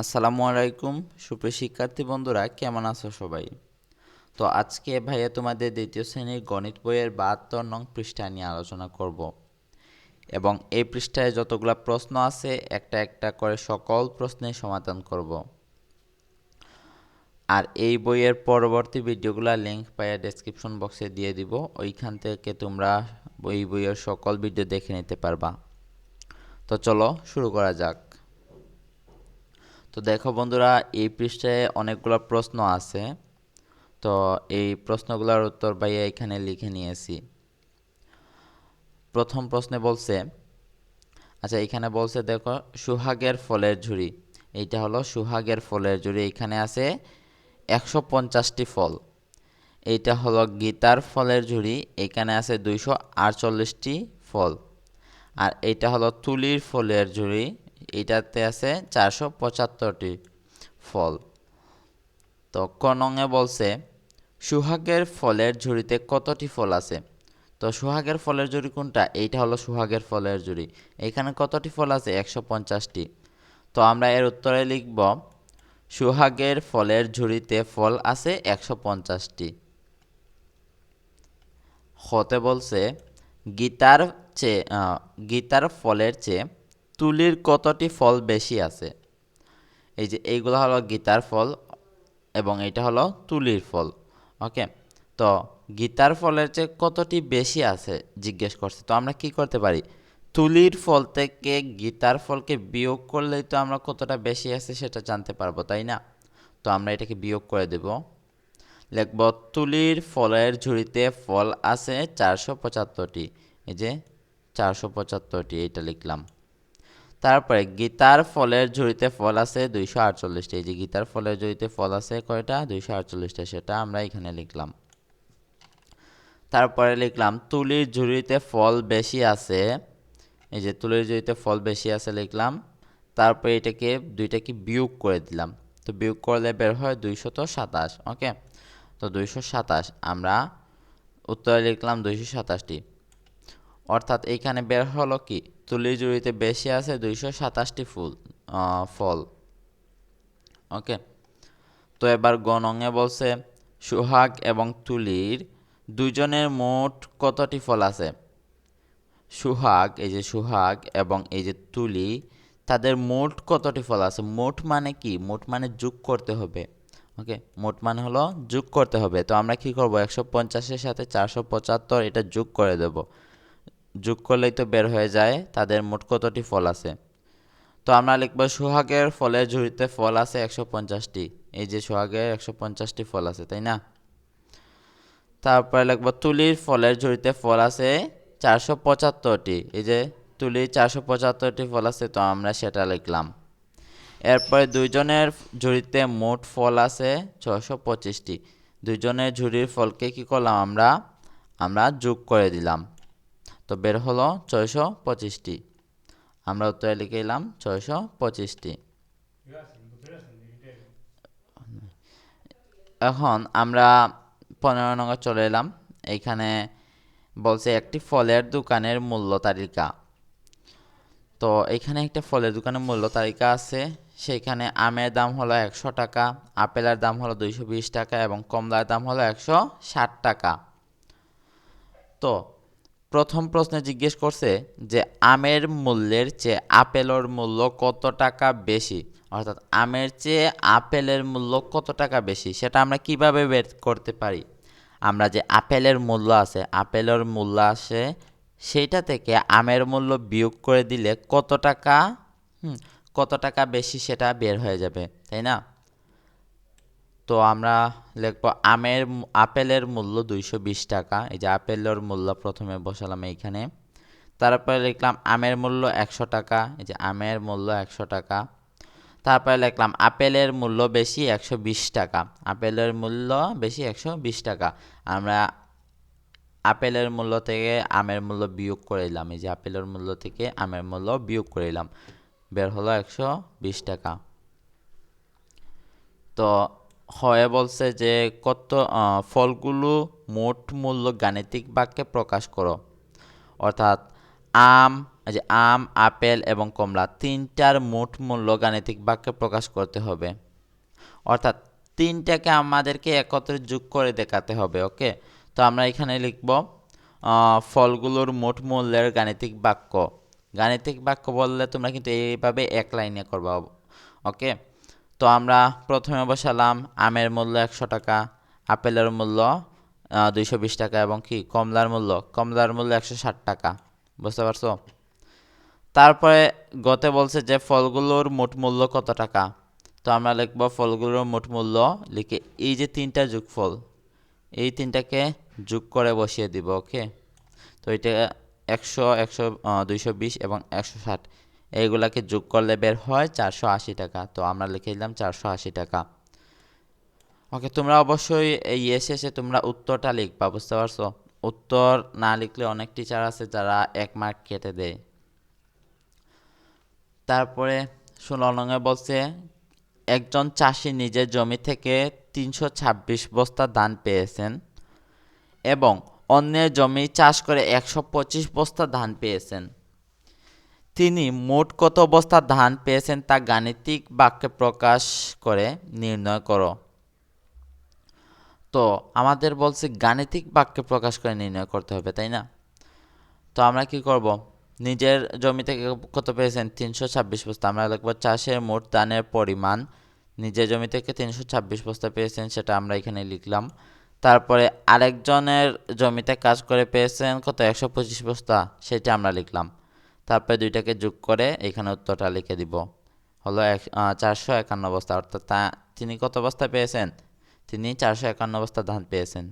আসসালামু আলাইকুম, সুপ্রিয় শিক্ষার্থী বন্ধুরা, কেমন আছো সবাই? তো আজকে ভাইয়া তোমাদের দ্বিতীয় শ্রেণির গণিত বইয়ের বাহাত্তর নং পৃষ্ঠা নিয়ে আলোচনা করব। এবং এই পৃষ্ঠায় যতগুলো প্রশ্ন আছে, একটা একটা করে সকল প্রশ্নের সমাধান করব। আর এই বইয়ের পরবর্তী ভিডিওগুলো লিঙ্ক পাইয়া ডেসক্রিপশন বক্সে দিয়ে দিব। ওইখান থেকে তোমরা এই বইয়ের সকল ভিডিও দেখে নিতে পারবা। তো চলো শুরু করা যাক। তো দেখো বন্ধুরা, এই পৃষ্ঠায় অনেকগুলো প্রশ্ন আছে। তো এই প্রশ্নগুলোর উত্তর ভাইয়া এখানে লিখে নিয়েছি। প্রথম প্রশ্নে বলছে আচ্ছা এখানে বলছে দেখো, সুহাগের ফলের ঝুড়ি। এইটা হলো সুহাগের ফলের ঝুড়ি। এখানে আছে একশো পঞ্চাশটি ফল। এইটা হলো গীতার ফলের ঝুড়ি। এখানে আছে দুইশো আটচল্লিশটি ফল। আর এইটা হলো তুলির ফলের ঝুড়ি। এটাতে আছে চারশো পঁচাত্তরটি ফল। তো কনঙে বলছে, সুহাগের ফলের ঝুড়িতে কতটি ফল আছে? তো সুহাগের ফলের ঝুড়ি কোনটা? এইটা হলো সুহাগের ফলের ঝুড়ি। এখানে কতটি ফল আছে? একশো পঞ্চাশটি। তো আমরা এর উত্তরে লিখব, সুহাগের ফলের ঝুড়িতে ফল আছে একশো পঞ্চাশটি। হতে বলছে, গীতার চেয়ে গীতার ফলের চেয়ে তুলির কতটি ফল বেশি আছে? এই যে এইগুলো হলো গীতার ফল এবং এটা হলো তুলির ফল, ওকে? তো গীতার ফলের চেয়ে কতটি বেশি আছে? জিজ্ঞেস করছে। তো আমরা কি করতে পারি? তুলির ফল থেকে গীতার ফলকে বিয়োগ করলেই তো আমরা কতটা বেশি আছে সেটা জানতে পারব, তাই না? তো আমরা এটাকে বিয়োগ করে দেব। লিখব, তুলির ফলের ঝুড়িতে ফল আছে চারশো পঁচাত্তরটি। এই যে চারশো পঁচাত্তরটি এটা লিখলাম। তারপরে গীতার ফলের ঝুড়িতে ফল আছে দুইশো আটচল্লিশটা। এই যে গীতার ফলের ঝুড়িতে ফল আছে কয়টা? দুইশো আটচল্লিশটা, সেটা আমরা এখানে লিখলাম। তারপরে লিখলাম, তুলির ঝুড়িতে ফল বেশি আছে। এই যে তুলির ঝুড়িতে ফল বেশি আছে লিখলাম। তারপরে এটাকে, দুইটাকে বিয়োগ করে দিলাম। তো বিয়োগ করলে বের হয় দুইশত সাতাশ, ওকে? তো দুইশো সাতাশ, আমরা উত্তরে লিখলাম দুইশো সাতাশটি। অর্থাৎ এইখানে বের হলো কি? তুলির জুড়িতে বেশি আছে দুইশো সাতাশটি ফুল ফল। ওকে। তো এবার গণঙে বলছে, সুহাগ এবং তুলির দুজনের মোট কতটি ফল আছে? সুহাগ, এই যে সুহাগ এবং এই যে তুলি, তাদের মোট কতটি ফল আছে? মোট মানে কি? মোট মানে যোগ করতে হবে। ওকে, মোট মানে হলো যোগ করতে হবে। তো আমরা কি করব? একশো পঞ্চাশের সাথে চারশো পঁচাত্তর এটা যোগ করে দেব। যোগ করলেই তো বের হয়ে যায়, তাদের মোট কতটি ফল আছে? তো আমরা লিখব সোহাগের ফলের ঝুড়িতে ফল আছে একশো পঞ্চাশটি। এই যে সোহাগের একশো পঞ্চাশটি ফল আছে, তাই না? তারপরে লিখব তুলির ফলের ঝুড়িতে ফল আছে চারশো পঁচাত্তরটি। এই যে তুলির চারশো পঁচাত্তরটি ফল আছে, তো আমরা সেটা লিখলাম। এরপরে দুইজনের ঝুড়িতে মোট ফল আছে ছশো পঁচিশটি। দুইজনের ঝুড়ির ফলকে কি করলাম আমরা? আমরা যোগ করে দিলাম। তো বের হলো ছয়শো পঁচিশটি। আমরা উত্তরে লিখে এলাম ছয়শো পঁচিশটি। এখন আমরা পনেরো নম্বর চলে এলাম। এইখানে বলছে একটি ফলের দোকানের মূল্য তালিকা। তো এখানে একটা ফলের দোকানের মূল্য তালিকা আছে। সেখানে আমের দাম হলো একশো টাকা, আপেলের দাম হলো দুইশো বিশ টাকা এবং কমলার দাম হলো একশো ষাট টাকা। তো প্রথম প্রশ্নে জিজ্ঞেস করছে যে, আমের মূল্যের চেয়ে আপেলের মূল্য কত টাকা বেশি? অর্থাৎ আমের চেয়ে আপেলের মূল্য কত টাকা বেশি? সেটা আমরা কীভাবে বের করতে পারি? আমরা যে আপেলের মূল্য আছে, আপেলের মূল্য আছে সেইটা থেকে আমের মূল্য বিয়োগ করে দিলে কত টাকা? কত টাকা বেশি সেটা বের হয়ে যাবে, তাই না? তো আমরা লিখব আমের আপেলের মূল্য দুইশো বিশ টাকা। এই যে আপেলের মূল্য প্রথমে বসালাম এইখানে। তারপরে লিখলাম আমের মূল্য একশো টাকা। এই যে আমের মূল্য একশো টাকা। তারপরে লিখলাম আপেলের মূল্য বেশি একশো বিশ টাকা। আপেলের মূল্য বেশি একশো বিশ টাকা। আমরা আপেলের মূল্য থেকে আমের মূল্য বিয়োগ করে দিলাম। এই যে আপেলের মূল্য থেকে আমের মূল্য বিয়োগ করে দিলাম। বের হলো একশো বিশ টাকা। তো হয়ে বলছে যে কত ফলগুলো মোট মূল্য গাণিতিক বাক্যে প্রকাশ করো। অর্থাৎ আম যে আম, আপেল এবং কমলা তিনটার মোট মূল্য গাণিতিক বাক্যে প্রকাশ করতে হবে। অর্থাৎ তিনটাকে আমাদেরকে একত্রে যোগ করে দেখাতে হবে, ওকে? তো আমরা এখানে লিখব ফলগুলোর মোট মূল্যের গাণিতিক বাক্য। গাণিতিক বাক্য বললে তোমরা কিন্তু এইভাবে এক লাইনে করবা, ওকে? তো আমরা প্রথমে বসালাম আমের মূল্য একশো টাকা, আপেলের মূল্য দুইশো বিশ টাকা এবং কি কমলার মূল্য। কমলার মূল্য একশো ষাট টাকা। বুঝতে পারছ? তারপরে গতে বলছে যে ফলগুলোর মোট মূল্য কত টাকা? তো আমরা লিখব ফলগুলোর মোট মূল্য, লিখে এই যে তিনটা যোগফল, এই তিনটাকে যোগ করে বসিয়ে দিব, ওকে? তো এটা একশো একশো দুইশো বিশ এবং একশো ষাট। এইগুলাকে যোগ করলে বের হয় চারশো আশি টাকা। তো আমরা লিখে দিলাম চারশো আশি টাকা। ওকে, তোমরা অবশ্যই ইয়ে শেষে তোমরা উত্তরটা লিখবা, বুঝতে পারছ? উত্তর না লিখলে অনেক টিচার আছে যারা এক মার্ক কেটে দেয়। তারপরে ষোলো বলছে, একজন চাষি নিজের জমি থেকে তিনশো ছাব্বিশ বস্তা ধান পেয়েছেন এবং অন্যের জমি চাষ করে একশো পঁচিশ বস্তা ধান পেয়েছেন। তিনি মোট কত বস্তা ধান পেয়েছেন তা গাণিতিক বাক্যে প্রকাশ করে নির্ণয় করো। তো আমাদের বলছে গাণিতিক বাক্যে প্রকাশ করে নির্ণয় করতে হবে, তাই না? তো আমরা কি করব? নিজের জমি থেকে কত পেয়েছেন? তিনশো ছাব্বিশ বস্তা। আমরা লিখব চাষের মোট ধানের পরিমাণ। নিজের জমি থেকে তিনশো ছাব্বিশ বস্তা পেয়েছেন, সেটা আমরা এখানে লিখলাম। তারপরে আরেকজনের জমিতে কাজ করে পেয়েছেন কত? একশো পঁচিশ বস্তা, সেটা আমরা লিখলাম। তারপরে দুইটাকে যোগ করে এখানে উত্তরটা লিখে দিব। হলো এক চারশো একান্ন বস্তা অর্থাৎ তা, তিনি কত বস্তা পেয়েছেন? তিনি চারশো একান্ন বস্তা ধান পেয়েছেন।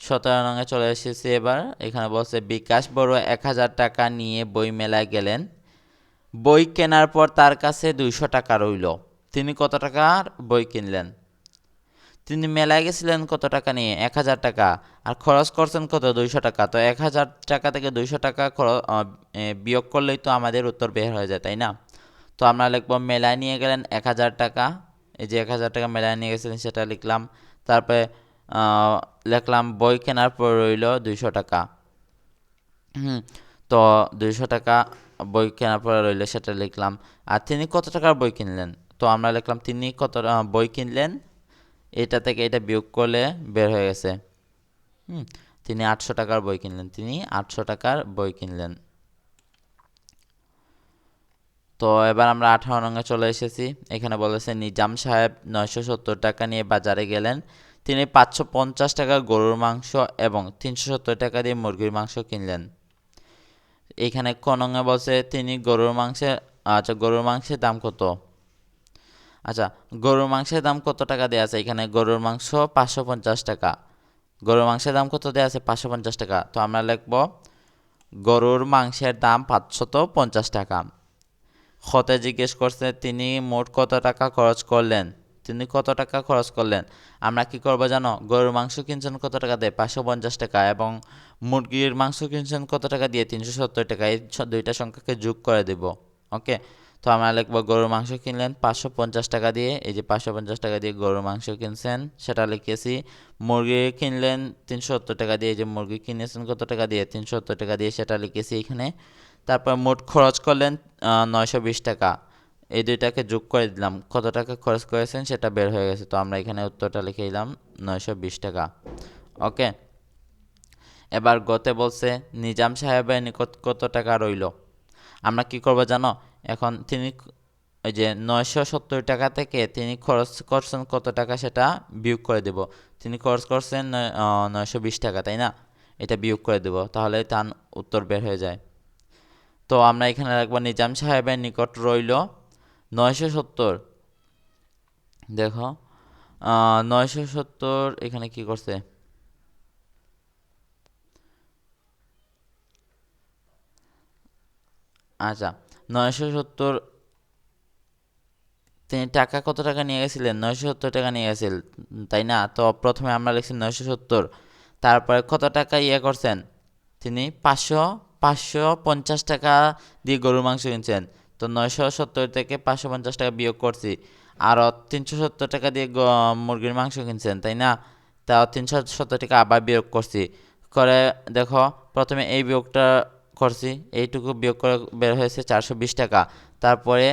সতেরো রঙে চলে এসেছি এবার, এখানে বলছে, বিকাশ বড় এক হাজার টাকা নিয়ে বই মেলায় গেলেন। বই কেনার পর তার কাছে দুইশো টাকা রইল। তিনি কত টাকার বই কিনলেন? তিনি মেলায় গেছিলেন কত টাকা নিয়ে? এক হাজার টাকা। আর খরচ করছেন কত? দুইশো টাকা। তো এক হাজার টাকা থেকে দুইশো টাকা খরচ বিয়োগ করলেই তো আমাদের উত্তর বের হয়ে যায়, তাই না? তো আমরা লিখব, মেলায় নিয়ে গেলেন এক হাজার টাকা। এই যে এক হাজার টাকা মেলায় নিয়ে গেছিলেন, সেটা লিখলাম। তারপরে লিখলাম, বই কেনার পর রইল দুইশো টাকা। হুম, তো দুইশো টাকা বই কেনার পর রইল, সেটা লিখলাম। আর তিনি কত টাকার বই কিনলেন? তো আমরা লিখলাম, তিনি কত বই কিনলেন? এটা থেকে এটা বিয়োগ করলে বের হয়ে গেছে। হুম, তিনি আটশো টাকার বই কিনলেন, তিনি আটশো টাকার বই কিনলেন। তো এবার আমরা আঠারো রঙে চলে এসেছি। এখানে বলেছে, নিজাম সাহেব নয়শো সত্তর টাকা নিয়ে বাজারে গেলেন। তিনি পাঁচশো পঞ্চাশ টাকা গরুর মাংস এবং তিনশো সত্তর টাকা দিয়ে মুরগির মাংস কিনলেন। এখানে কনঙে বলছে, তিনি গরুর মাংসের আচ্ছা গরুর মাংসের দাম কত? আচ্ছা গরুর মাংসের দাম কত টাকা দেওয়া আছে? এখানে গরুর মাংস পাঁচশো পঞ্চাশ টাকা। গরুর মাংসের দাম কত দেওয়া আছে? পাঁচশো পঞ্চাশ টাকা। তো আমরা লিখব, গরুর মাংসের দাম পাঁচশত পঞ্চাশ টাকা। খতে জিজ্ঞেস করছে, তিনি মোট কত টাকা খরচ করলেন? তিনি কত টাকা খরচ করলেন? আমরা কি করব জানো? গরুর মাংস কিনছেন কত টাকা দিয়ে? পাঁচশো পঞ্চাশ টাকা এবং মুরগির মাংস কিনছেন কত টাকা দিয়ে? তিনশো সত্তর টাকা। এই দুইটা সংখ্যাকে যোগ করে দেব। ওকে? তো আমার লিখব, গরুর মাংস কিনলেন পাঁচশো পঞ্চাশ টাকা দিয়ে। এই যে পাঁচশো পঞ্চাশ টাকা দিয়ে গরুর মাংস কিনছেন, সেটা লিখেছি, মুরগি কিনলেন তিনশো সত্তর টাকা দিয়ে। এই যে মুরগি কিনেছেন কত টাকা দিয়ে? তিনশো সত্তর টাকা দিয়ে, সেটা লিখেছি এখানে। তারপর মোট খরচ করলেন নয়শো বিশ টাকা। এই দুইটাকে যোগ করে দিলাম। কত টাকা খরচ করেছেন সেটা বের হয়ে গেছে। তো আমরা এখানে উত্তরটা লিখে দিলাম, নয়শো বিশ টাকা। ওকে? এবার গতে বলছে, নিজাম সাহেবের নিকট কত টাকা রইল? আমরা কি করব জানো? এখন তিনি ওই যে নয়শো সত্তর টাকা থেকে তিনি খরচ করছেন কত টাকা সেটা বিয়োগ করে দেব। তিনি খরচ করছেন নয়শো বিশ টাকা, তাই না? এটা বিয়োগ করে দেব, তাহলে তার উত্তর বের হয়ে যায়। তো আমরা এখানে রাখব, নিজাম সাহেবের নিকট রইল নয়শো সত্তর। দেখো নয়শো সত্তর এখানে কি করছে? আচ্ছা নয়শো সত্তর তিনি টাকা কত টাকা নিয়ে গেছিলেন? নয়শো সত্তর টাকা নিয়ে গেছিল, তাই না? তো প্রথমে আমরা লিখছি নয়শো সত্তর, তারপরে কত টাকা ইয়ে করছেন? তিনি পাঁচশো পাঁচশো পঞ্চাশ টাকা দিয়ে গরুর মাংস কিনছেন। তো নয়শো সত্তর থেকে পাঁচশো পঞ্চাশ টাকা বিয়োগ করছি, আরও তিনশো সত্তর টাকা দিয়ে মুরগির মাংস কিনছেন, তাই না? তাও তিনশো সত্তর টাকা আবার বিয়োগ করছি। করে দেখো, প্রথমে এই বিয়োগটা করছি এইটুকু বিয়োগ করে বের হয়েছে চারশো বিশ টাকা। তারপরে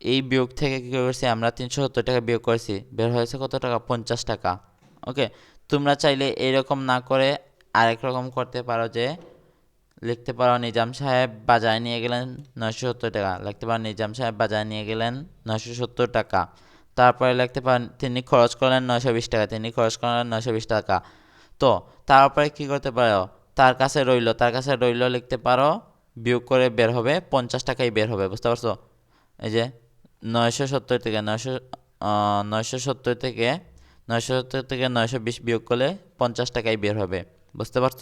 এই বিয়োগ থেকে কী করেছি আমরা? তিনশো সত্তর টাকা বিয়োগ করেছি। বের হয়েছে কত টাকা? পঞ্চাশ টাকা। ওকে? তোমরা চাইলে এরকম না করে আরেক রকম করতে পারো যে, লিখতে পারো নিজাম সাহেব বাজারে নিয়ে গেলেন নয়শো সত্তর টাকা। লিখতে পারো নিজাম সাহেব বাজারে নিয়ে গেলেন নয়শো সত্তর টাকা। তারপরে লিখতে পারেন তিনি খরচ করলেন নয়শো বিশ টাকা। তিনি খরচ করলেন নয়শো বিশ টাকা। তো, তারপরে কি করতে পারো? তার কাছে রইল, তার কাছে রইল লিখতে পারো, বিয়োগ করে বের হবে, পঞ্চাশ টাকাই বের হবে, বুঝতে পারছ? এই যে নয়শো সত্তর থেকে নয়শো নয়শো সত্তর থেকে নয়শো সত্তর থেকে নয়শো বিশ বিয়োগ করলে পঞ্চাশ টাকাই বের হবে, বুঝতে পারছ?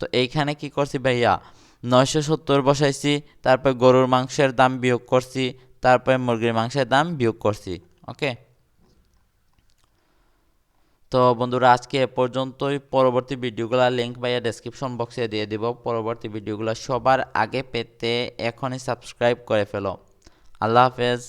তো এইখানে কি করছি ভাইয়া? নয়শো সত্তর বসাইছি, তারপর গরুর মাংসের দাম বিয়োগ করছি, তারপরে মুরগির মাংসের দাম বিয়োগ করছি ওকে তো বন্ধুরা, আজকে এ পর্যন্তই। পরবর্তী ভিডিওগুলো লিঙ্ক বা ডেসক্রিপশন বক্সে দিয়ে দিব। পরবর্তী ভিডিওগুলো সবার আগে পেতে এখনই সাবস্ক্রাইব করে ফেলো। আল্লাহ হাফেজ।